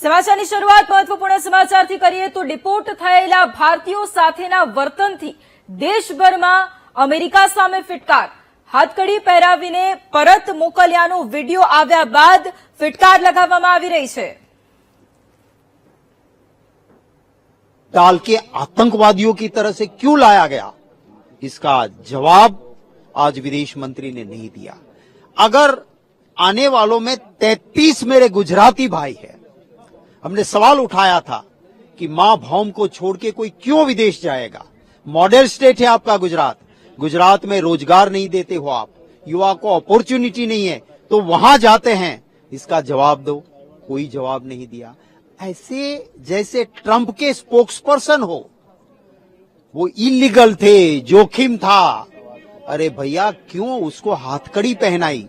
સમાચારની શરૂઆત મહત્વપૂર્ણ સમાચારથી કરીએ તો ડિપોર્ટ થયેલા ભારતીયો સાથેના વર્તનથી દેશભરમાં અમેરિકા સામે ફિટકાર હાથકડી પહેરાવીને પરત મોકલ્યાનો વિડીયો આવ્યા બાદ ફિટકાર લગાવવામાં આવી રહી છે डाल के आतंकवादियों की तरह से क्यों लाया गया इसका जवाब आज विदेश मंत्री ने नहीं दिया अगर आने वालों में 33 मेरे गुजराती भाई है हमने सवाल उठाया था कि माँ भौम को छोड़ के कोई क्यों विदेश जाएगा? मॉडल स्टेट है आपका गुजरात। गुजरात में रोज़गार नहीं देते हो आप। युवा को अपॉर्चुनिटी नहीं है तो वहाँ जाते हैं। इसका जवाब दो। कोई जवाब नहीं दिया। ऐसे जैसे ट्रंप के स्पोक्स पर्सन हो, वो इलीगल थे, जोखिम था। अरे भैया, क्यों उसको हाथकड़ी पहनाई?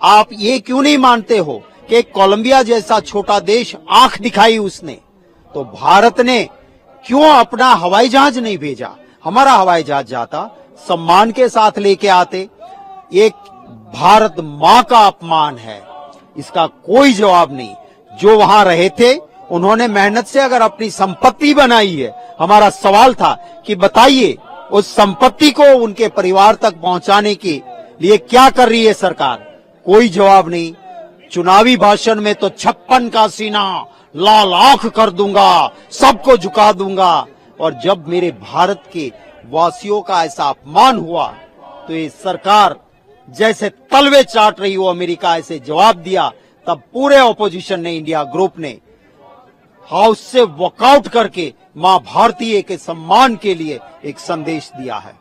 आप ये क्यों नहीं मानते हो? कि कोलंबिया जैसा छोटा देश आँख दिखाई उसने तो भारत ने क्यों अपना हवाई जहाज़ नहीं भेजा? हमारा हवाई जहाज़ जाता, सम्मान के साथ लेके आते। एक भारत माँ का अपमान है। इसका कोई जवाब नहीं। जो वहाँ रहे थे, उन्होंने मेहनत से अगर अपनी संपत्ति बनाई है, हमारा सवाल था कि बताइए, उस संपत्ति को उनके परिवार तक पहुँचाने के लिए क्या कर रही है सरकार? कोई जवाब नहीं। चुनावी भाषण में तो छप्पन का सीना लाल आँख कर दूँगा, सबको झुका दूँगा। और जब मेरे भारत के वासियों का ऐसा अपमान हुआ तो ये सरकार जैसे तलवे चाट रही हो अमेरिका, ऐसे जवाब दिया, तब पूरे ऑपोजिशन ने इंडिया ग्रुप ने हाउस से वॉकआउट करके माँ भारतीय के सम्मान के लिए एक संदेश दिया है।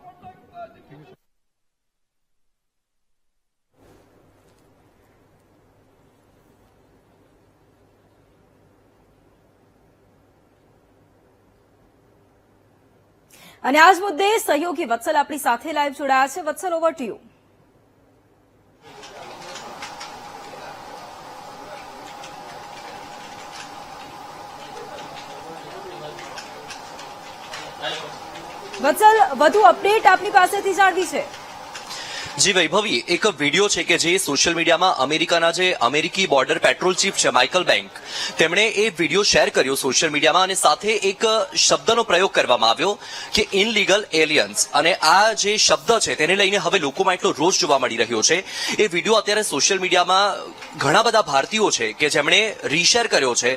અને આ જ મુદ્દે સહયોગી વત્સલ આપણી સાથે લાઈવ જોડાયા છે. Vatsal over to you Vatsal, વધુ અપડેટ આપની પાસેથી જાણવી છે? જી વૈભવી, એક વીડિયો છે કે જે સોશિયલ મીડિયામાં અમેરિકાના જે અમેરિકી બોર્ડર પેટ્રોલ ચીફ છે માઇકલ બેંક તેમણે એ વીડિયો શેર કર્યો સોશિયલ મીડિયામાં અને સાથે એક શબ્દનો પ્રયોગ કરવામાં આવ્યો કે ઇનલીગલ એલિયન્સ અને આ જે શબ્દ છે તેને લઈને હવે લોકોમાં એટલો રોષ જોવા મળી રહ્યો છે. એ વીડિયો અત્યારે સોશિયલ મીડિયામાં ઘણા બધા ભારતીયો છે કે જેમણે રીશેર કર્યો છે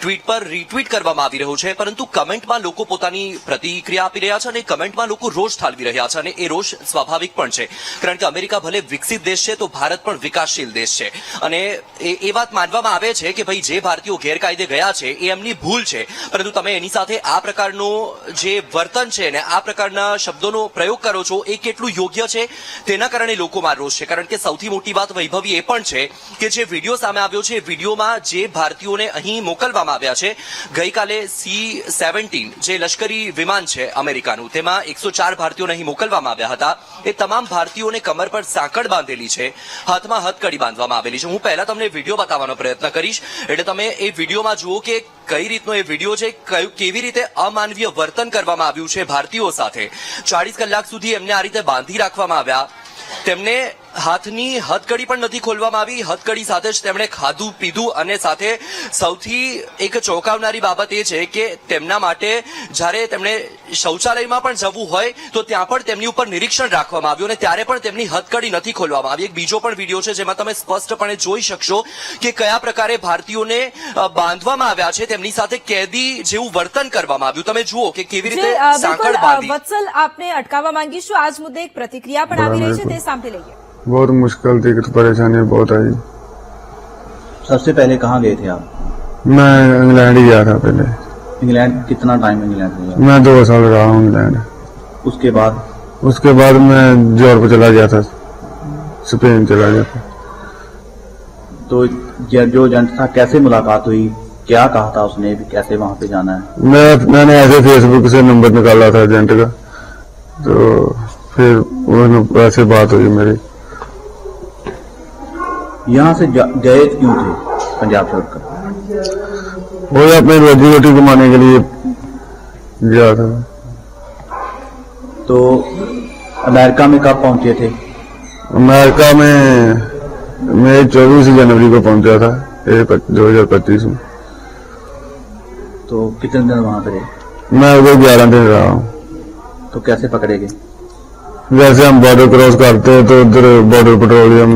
ટ્વીટ પર રીટ્વીટ કરવામાં આવી રહ્યો છે, પરંતુ કમેન્ટમાં લોકો પોતાની પ્રતિક્રિયા આપી રહ્યા છે અને કમેન્ટમાં લોકો રોષ ઠાલવી રહ્યા છે અને એ રોષ સ્વાભાવિક પણ છે. કારણ કે અમેરિકા ભલે વિકસિત દેશ છે તો ભારત પણ વિકાસશીલ દેશ છે. અને એ વાત માનવામાં આવે છે કે ભાઈ જે ભારતીયો ગેરકાયદે ગયા છે એ એમની ભૂલ છે. પરંતુ તમે એની સાથે આ પ્રકારનું જે વર્તન છે ને આ પ્રકારના શબ્દોનો પ્રયોગ કરો છો, એ કેટલું યોગ્ય છે? તેના કારણે લોકોમાં રોષ છે. કારણ કે સૌથી મોટી વાત વૈભવી એ પણ છે કે જે વીડિયો સામે આવ્યો છે વિડીયોમાં જે ભારતીયોને અહીં મોકલવામાં આવ્યા છે, ગઈકાલે સી સેવન્ટીન, જે લશ્કરી વિમાન છે અમેરિકાનું, તેમાં એકસો ચાર ભારતીયોને અહીં મોકલવામાં આવ્યા હતા. એ તમામ ભારતીયોને કમર પર સાંકળ બાંધેલી છે, હાથમાં હથકડી બાંધવામાં આવેલી છે. હું પહેલા તમને વીડિયો બતાવવાનો પ્રયત્ન કરીશ, એટલે તમે એ વિડીયોમાં જુઓ કે કઈ રીતનો એ વીડિયો છે કેવી રીતે અમાનવીય વર્તન કરવામાં આવ્યું છે ભારતીયો સાથે. ચાળીસ કલાક સુધી એમને આ રીતે બાંધી રાખવામાં આવ્યા. તેમને હાથની હથકડી પણ નથી ખોલવામાં આવી. હથકડી સાથે જ તેમણે ખાધું પીધું અને સાથે સૌથી એક ચોંકાવનારી બાબત એ છે કે તેમના માટે જ્યારે તેમણે શૌચાલયમાં પણ જવું હોય તો ત્યાં પણ તેમની ઉપર નિરીક્ષણ રાખવામાં આવ્યું અને ત્યારે પણ તેમની હથકડી નથી ખોલવામાં આવી. એક બીજો પણ વીડિયો છે જેમાં તમે સ્પષ્ટપણે જોઈ શકશો કે કયા પ્રકારે ભારતીયોને બાંધવામાં આવ્યા છે. તેમની સાથે કેદી જેવું વર્તન કરવામાં આવ્યું. તમે જુઓ કે કેવી રીતે સાંકળ બાંધી. વત્સલ આપને અટકાવવા માંગીશું. આ જ મુદ્દે એક પ્રતિક્રિયા પણ આવી રહી છે. તે સાંભળી લઈએ. बहुत मुश्किल थी तो परेशानी बहुत आई। सबसे पहले कहाँ गए थे आप? मैं इंग्लैंड ही गया था पहले। इंग्लैंड कितना टाइम इंग्लैंड में मैं दो साल रहा हूँ इंग्लैंड। उसके बाद? उसके बाद मैं यूरोप चला गया था स्पेन चला गया था। तो जो एजेंट था कैसे मुलाकात हुई? क्या कहा था उसने भी कैसे वहाँ पे जाना है? मैं मैंने ऐसे फेसबुक से नंबर निकाला था एजेंट का तो फिर वैसे बात हुई मेरी। यहाँ से जा- गए क्यों थे? पंजाब छोड़कर वो अपनी रोजी रोटी कमाने के लिए गया था तो अमेरिका में कब पहुँचे थे? अमेरिका में मैं चौबीस जनवरी को पहुँचा था दो हज़ार पच्चीस में। तो कितने दिन वहाँ पे रहे? मैं उधर ग्यारह दिन रहा हूँ। तो कैसे पकड़े गए? जैसे हम बॉर्डर क्रॉस करते हैं तो उधर बॉर्डर पेट्रोलियम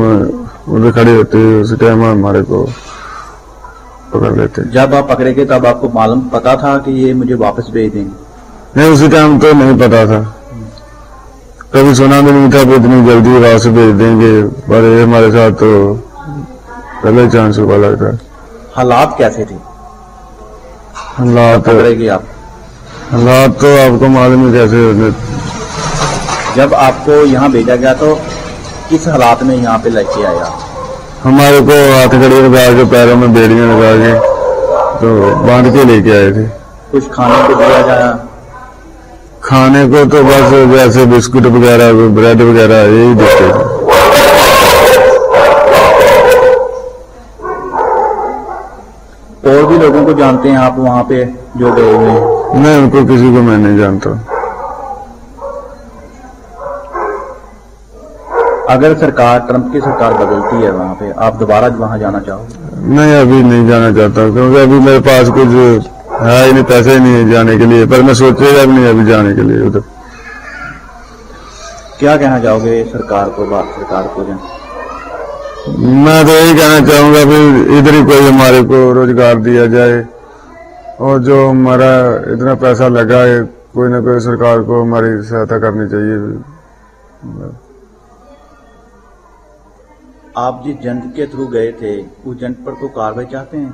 उधर खड़ी होती है उसी टाइम हमारे को पकड़ लेते जब आप पकड़े गए तब आपको मालूम पता था कि ये मुझे वापस भेज देंगे? नहीं उसी टाइम तो नहीं पता था। कभी सुना भी नहीं था इतनी जल्दी वापस भेज देंगे पर ये हमारे साथ तो पहले चांस हुआ लगता हालात कैसे थे? हालात आप। हालात तो आपको मालूम ही कैसे जब आपको यहाँ भेजा गया तो किस हालात में यहाँ पे लेके आया हमारे को हाथ घड़ी लगा के पैरों में बेड़ियाँ लगा के तो बाँध के लेके आए थे। कुछ खाने को दिया जाया खाने को तो बस वैसे बिस्कुट वगैरह ब्रेड वगैरह यही देते थे। और भी लोगों को जानते हैं आप वहाँ पे जो गए हुए हैं? मैं उनको किसी को मैं नहीं जानता। अगर सरकार ट्रंप की सरकार बदलती है वहाँ पे आप दोबारा वहाँ जाना चाहोगे? नहीं अभी नहीं जाना चाहता क्योंकि अभी मेरे पास कुछ है ही नहीं पैसे ही नहीं है जाने के लिए पर मैं सोचेगा भी नहीं अभी जाने के लिए उधर। क्या कहना चाहोगे सरकार को भारत सरकार को जन? मैं तो यही कहना चाहूँगा भी इधर ही कोई हमारे को रोज़गार दिया जाए और जो हमारा इतना पैसा लगा है कोई ना कोई सरकार को हमारी सहायता करनी चाहिए। आप जिस जंत के थ्रू गए थे उस जंत पर को कार्रवाई चाहते हैं?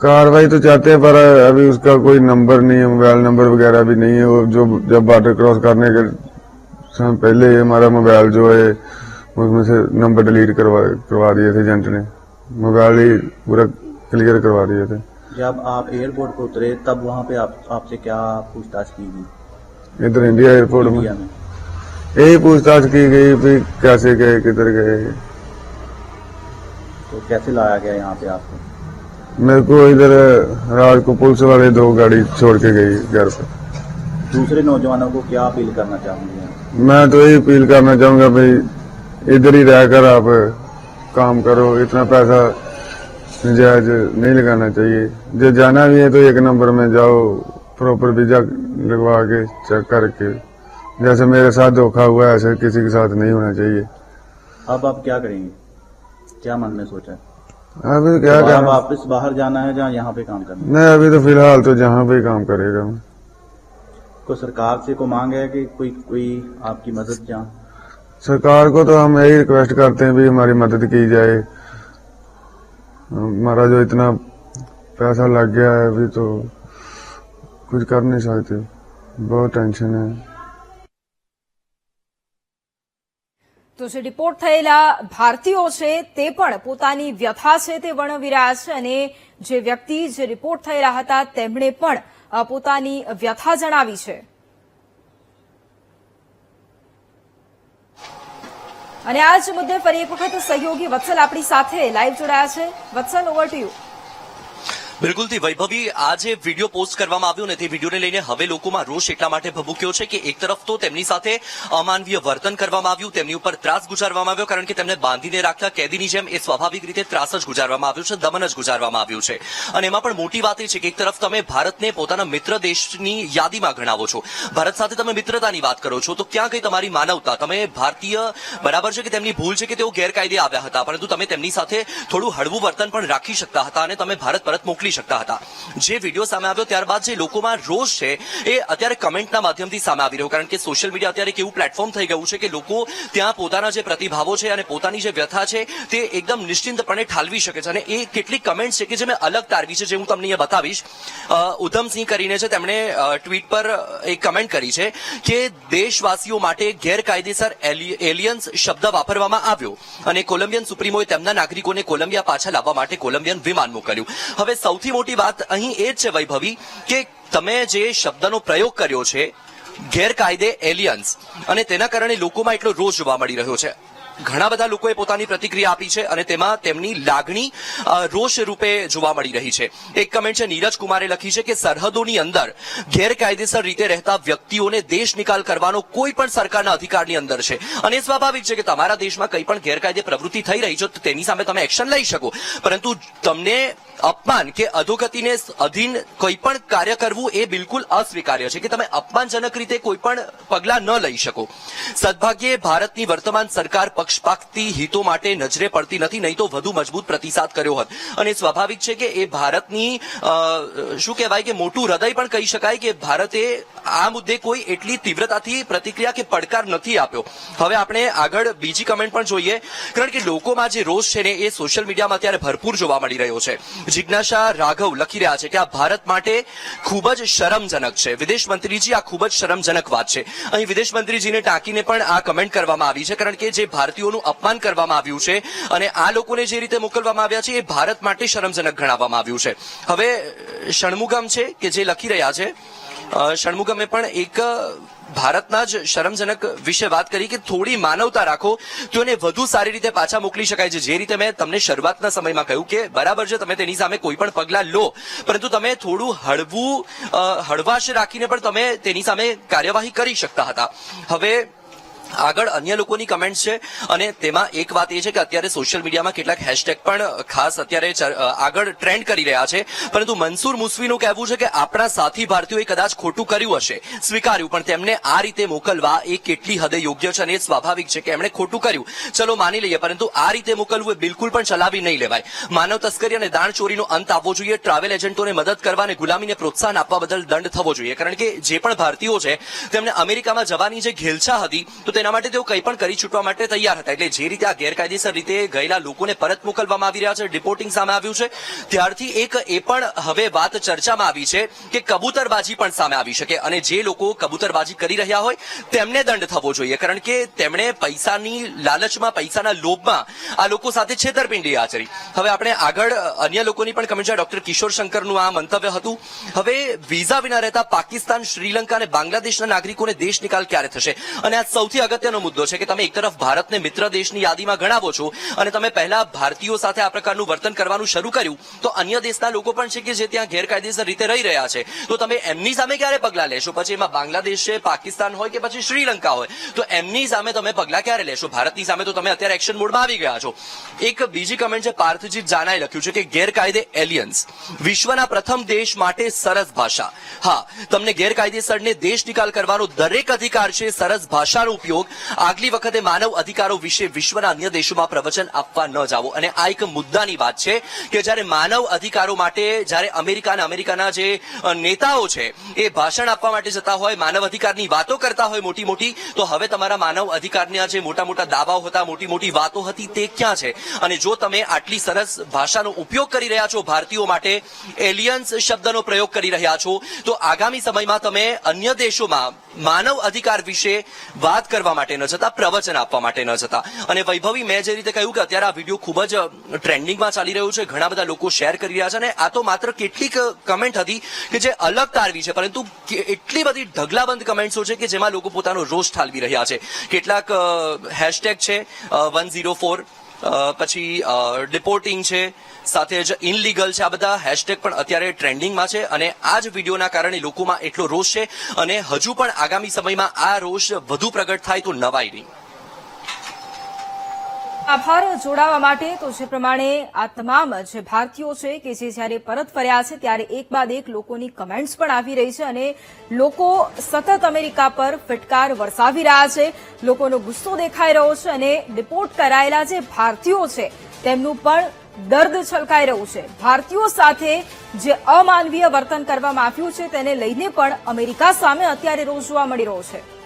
कार्रवाई तो चाहते हैं पर अभी उसका कोई नंबर नहीं है मोबाइल नंबर वगैरह भी नहीं है। वो जो जब बॉर्डर क्रॉस करने के समय पहले हमारा मोबाइल जो है उसमें से नंबर डिलीट करवा करवा दिए थे एजेंट ने। मोबाइल ही पूरा क्लियर करवा दिए थे। जब आप एयरपोर्ट पर उतरे तब वहाँ पे आप आपसे क्या पूछताछ की गई? इधर इंडिया एयरपोर्ट में। यही पूछताछ की गई भी कैसे गए किधर गए? तो कैसे लाया गया यहाँ पे आपको? मेरे को इधर रात को पुलिस वाले दो गाड़ी छोड़ के गई घर पे। दूसरे नौजवानों को क्या अपील करना चाहूँगी मैं तो यही अपील करना चाहूँगा भाई इधर ही रहकर आप काम करो इतना पैसा जायज़ नहीं लगाना चाहिए। जो जाना भी है तो एक नंबर में जाओ प्रॉपर वीज़ा लगवा के चेक करके। जैसे मेरे साथ धोखा हुआ है ऐसे किसी के साथ नहीं होना चाहिए। अब आप क्या करेंगे? क्या मन में सोचा है? अभी तो क्या वापस बाहर जाना है जहाँ यहाँ पे काम करना है। नहीं अभी तो फ़िलहाल तो जहाँ पे काम करेगा मैं कोई सरकार से को मांग है कि कोई कोई आपकी मदद जहाँ? सरकार को तो हम यही रिक्वेस्ट करते हैं भी हमारी मदद की जाए। हमारा जो इतना पैसा लग गया है अभी तो कुछ कर नहीं सकते। बहुत टेंशन है। તો જે ડિપોર્ટ થયેલા ભારતીયો છે, તે પણ પોતાની વ્યથા છે તે વર્ણવી રહ્યા છે અને જે વ્યક્તિ જે રિપોર્ટ થયેલા હતા, તેમણે પણ પોતાની વ્યથા જણાવી છે. અને આ જ મુદ્દે ફરી એક વખત સહયોગી વત્સલ આપણી સાથે લાઈવ જોડાયા છે. વત્સલ ઓવર ટુ યુ બિલકુલથી વૈભવી આ વીડિયો પોસ્ટ કરવામાં આવ્યો ને તે વિડીયોને લઈને હવે લોકોમાં રોષ એટલા માટે ભભૂક્યો છે કે એક તરફ તો તેમની સાથે અમાનવીય વર્તન કરવામાં આવ્યું, તેમની ઉપર ત્રાસ ગુજારવામાં આવ્યો કારણ કે તેમને બાંધીને રાખતા કેદીની જેમ એ સ્વાભાવિક રીતે ત્રાસ જ ગુજારવામાં આવ્યો છે, દમન જ ગુજારવામાં આવ્યું છે. અને એમાં પણ મોટી વાત એ છે કે એક તરફ તમે ભારતને પોતાના મિત્ર દેશની યાદીમાં ગણાવો છો. ભારત સાથે તમે મિત્રતાની વાત કરો છો, તો ક્યાં ગઈ તમારી માનવતા? તમે ભારતીય, બરાબર છે કે તેમની ભૂલ છે કે તેઓ ગેરકાયદે આવ્યા હતા, પરંતુ તમે તેમની સાથે થોડું હળવું વર્તન પણ રાખી શકતા હતા અને તમે ભારત પરત મોકલી શકતા હતા. જે વીડિયો સામે આવ્યો ત્યારબાદ જે લોકોમાં રોષ છે, એ અત્યારે કમેન્ટના માધ્યમથી સામે આવી રહ્યો. કારણ કે સોશિયલ મીડિયા અત્યારે એક એવું પ્લેટફોર્મ થઈ ગયું છે કે લોકો ત્યાં પોતાના જે પ્રતિભાવો છે અને પોતાની જે વ્યથા છે, તે એકદમ નિશ્ચિંતપણે ઠાલવી શકે છે. અને એ કેટલીક કમેન્ટ છે કે જે મેં અલગ તારવી છે, જે હું તમને અહીંયા બતાવીશ. ઉધમસિંહ કરીને છે તેમણે ટ્વીટ પર એક કમેન્ટ કરી છે કે દેશવાસીઓ માટે ગેરકાયદેસર એલિ- એલિયન્સ શબ્દ વાપરવામાં આવ્યો. અને કોલંબિયન સુપ્રીમોએ તેમના નાગરિકોને કોલંબિયા પાછા લાવવા માટે કોલંબિયન વિમાન મોકલ્યું. હવે સૌથી મોટી વાત અહીં એ જ છે, વૈભવી, કે તમે જે શબ્દનો પ્રયોગ કર્યો છે, ગેરકાયદે એલિયન્સ, અને તેના કારણે લોકોમાં એટલો રોષ જોવા મળી રહ્યો છે. ઘણા બધા લોકોએ પોતાની પ્રતિક્રિયા આપી છે, અને તેમાં તેમની લાગણી રોષ રૂપે જોવા મળી રહી છે. એક કમેન્ટ છે, નીરજ કુમારે લખી છે કે સરહદોની અંદર ગેરકાયદેસર રીતે રહેતા વ્યક્તિઓને દેશ નિકાલ કરવાનો કોઈ પણ સરકારના અધિકારની અંદર છે. અને સ્વાભાવિક છે કે તમારા દેશમાં કંઈ પણ ગેરકાયદે પ્રવૃત્તિ થઈ રહી છે તેની સામે તમે એક્શન લઈ શકો. પરંતુ તમને અપમાન કે અધોગતિને અધીન કોઈ પણ કાર્ય કરવું એ બિલકુલ અસ્વીકાર્ય છે કે તમે અપમાનજનક રીતે કોઈ પણ પગલા ન લઈ શકો. સદભાગ્યે ભારતની વર્તમાન સરકાર પક્ષપાતી હિતો માટે નજરે પડતી નથી, નહીં તો વધુ મજબૂત પ્રતિસાદ કર્યો હોત. અને સ્વાભાવિક છે કે એ ભારતની શું કહેવાય કે મોટું હૃદય પણ કહી શકાય કે ભારતે આ મુદ્દે કોઈ એટલી તીવ્રતાથી પ્રતિક્રિયા કે પડકાર નથી આપ્યો. હવે આપણે આગળ બીજી કમેન્ટ પણ જોઈએ. કારણ કે લોકોમાં જે રોષ છે ને એ સોશિયલ મીડિયામાં અત્યારે ભરપૂર જોવા મળી રહ્યો છે. જિજ્ઞાસા રાઘવ લખી રહ્યા છે કે આ ભારત માટે ખૂબ જ શરમજનક છે. વિદેશ મંત્રીજી, આ ખૂબ જ શરમજનક વાત છે. અહીં વિદેશ મંત્રીજીને ટાંકીને પણ આ કમેન્ટ કરવામાં આવી છે, કારણ કે જે ભારતીયોનું અપમાન કરવામાં આવ્યું છે અને આ લોકોને જે રીતે મોકલવામાં આવ્યા છે, એ ભારત માટે શરમજનક ગણાવવામાં આવ્યું છે. હવે ષણમુગમ છે કે જે લખી રહ્યા છે ષણમુગમે પણ એક ભારતના જ શરમજનક વિશે વાત કરી કે થોડી માનવતા રાખો, તો એને વધુ સારી રીતે પાછા મોકલી શકાય છે. જે રીતે મેં તમને શરૂઆતના સમયમાં કહ્યું કે, બરાબર છે, તમે તેની સામે કોઈ પણ પગલા લો, પરંતુ તમે થોડું હળવું હળવાશ રાખીને પણ તમે તેની સામે કાર્યવાહી કરી શકતા હતા. હવે આગળ અન્ય લોકોની કમેન્ટ્સ છે અને તેમાં એક વાત એ છે કે અત્યારે સોશિયલ મીડિયામાં કેટલાક હેશટેગ પણ ખાસ અત્યારે આગળ ટ્રેન્ડ કરી રહ્યા છે. પરંતુ મનસુર મુસ્વીનું કહેવું છે કે આપણા સાથી ભારતીયોએ કદાચ ખોટું કર્યું હશે. સ્વીકાર્યું, પણ તેમને આ રીતે મોકલવા એ કેટલી હદે યોગ્ય છે અને એ સ્વાભાવિક છે કે એમણે ખોટું કર્યું. ચલો માની લઈએ, પરંતુ આ રીતે મોકલવું એ બિલકુલ પણ ચલાવી નહીં લેવાય. માનવ તસ્કરી અને દાણચોરીનો અંત આવવો જોઈએ ટ્રાવેલ એજન્ટોને મદદ કરવા અને ગુલામીને પ્રોત્સાહન આપવા બદલ દંડ થવો જોઈએ. કારણ કે જે પણ ભારતીયો છે, તેમને અમેરિકામાં જવાની જે ઘેલછા હતી, તો તેના માટે તેઓ કંઈ પણ કરી છૂટવા માટે તૈયાર હતા. એટલે જે રીતે આ ગેરકાયદેસર રીતે ગયેલા લોકોને પરત મોકલવામાં આવી રહ્યા છે, ડિપોર્ટિંગ સામે આવ્યું છે, ત્યારથી એક એ પણ હવે વાત ચર્ચામાં આવી છે કે કબૂતરબાજી પણ સામે આવી શકે અને જે લોકો કબૂતરબાજી કરી રહ્યા હોય તેમને દંડ થવો જોઈએ. કારણ કે તેમણે પૈસાની લાલચમાં, પૈસાના લોભમાં આ લોકો સાથે છેતરપિંડી આચરી. હવે આપણે આગળ અન્ય લોકોની પણ કમેન્ટ છે. ડોક્ટર કિશોર શંકરનું આ મંતવ્ય હતું. હવે વિઝા વિના રહેતા પાકિસ્તાન, શ્રીલંકા અને બાંગ્લાદેશના નાગરિકોને દેશ નિકાલ ક્યારે થશે? અને આ સૌથી અગત્યનો મુદ્દો છે કે તમે એક તરફ ભારતને મિત્ર દેશની યાદીમાં ગણાવો છો અને તમે પહેલા ભારતીયો સાથે આ પ્રકારનું વર્તન કરવાનું શરૂ કર્યું, તો અન્ય દેશના લોકો પણ છે કે જે ત્યાં ગેરકાયદેસર રીતે રહી રહ્યા છે. તો તમે એમની સામે ક્યારે પગલાં લેશો? પછી એમાં બાંગ્લાદેશ છે, પાકિસ્તાન હોય કે પછી શ્રીલંકા હોય, તો એમની સામે તમે પગલાં ક્યારે લેશો? ભારતની સામે તો તમે અત્યારે એક્શન મોડમાં આવી ગયા છો. એક બીજી કમેન્ટ છે પાર્થજીત જાનાએ લખ્યું છે કે ગેરકાયદે એલિયન્સ, વિશ્વના પ્રથમ દેશ માટે સરસ ભાષા. હા, તમને ગેરકાયદેસરને દેશ નિકાલ કરવાનો દરેક અધિકાર છે, સરસ ભાષાનો ઉપયોગ. આગલી વખતે માનવ અધિકારો વિશે વિશ્વના અન્ય દેશોમાં પ્રવચન આપવા ન જાવો અને આ એક મુદ્દાની વાત છે કે જ્યારે માનવ અધિકારો માટે જ્યારે અમેરિકા અને અમેરિકાના જે નેતાઓ છે, એ ભાષણ આપવા માટે જતા હોય, માનવ અધિકારની વાતો કરતા હોય મોટી મોટી તો હવે તમારા માનવ અધિકારના જે મોટા મોટા દાવાઓ હતા મોટી મોટી વાતો હતી તે ક્યાં છે? અને જો તમે આટલી સરસ ભાષાનો ઉપયોગ કરી રહ્યા છો, ભારતીયો માટે એલિયન્સ શબ્દનો પ્રયોગ કરી રહ્યા છો, તો આગામી સમયમાં તમે અન્ય દેશોમાં માનવ અધિકાર વિશે વાત કરવા માટે ન જતા, પ્રવચન આપવા માટે ન જતા. અને વૈભવી, મેં જે રીતે કહ્યું કે અત્યારે આ વીડિયો ખૂબ જ ટ્રેન્ડિંગમાં ચાલી રહ્યું છે, ઘણા બધા લોકો શેર કરી રહ્યા છે અને આ તો માત્ર કેટલીક કમેન્ટ હતી કે જે અલગ તારવી છે, પરંતુ એટલી બધી ઢગલાબંધ કમેન્ટ્સો છે કે જેમાં લોકો પોતાનો રોષ ઠાલવી રહ્યા છે. કેટલાક હેશટેગ છે વન ઝીરો ફોર પછી ડિપોર્ટિંગ છે, સાથે જ ઇનલીગલ છે, આ બધા હેશટેગ પણ અત્યારે ટ્રેન્ડિંગમાં છે અને આ જ વિડીયોના કારણે લોકોમાં એટલો રોષ છે અને હજુ પણ આગામી સમયમાં આ રોષ વધુ પ્રગટ થાય તો નવાય નહીં આભાર જોડાવા માટે તો જે પ્રમાણે આ તમામ જે ભારતીયો છે કે જે જ્યારે પરત ફર્યા છે ત્યારે એક બાદ એક લોકોની કમેન્ટ્સ પણ આવી રહી છે અને લોકો સતત અમેરિકા પર ફટકાર વરસાવી રહ્યા છે. લોકોનો ગુસ્સો દેખાઈ રહ્યો છે અને ડિપોર્ટ કરાયેલા જે ભારતીયો છે તેમનું પણ દર્દ છલકાઈ રહ્યું છે. ભારતીયો સાથે જે અમાનવીય વર્તન કરવામાં આવ્યું છે તેને લઈને પણ અમેરિકા સામે અત્યારે રોજ જોવા મળી રહ્યો છે.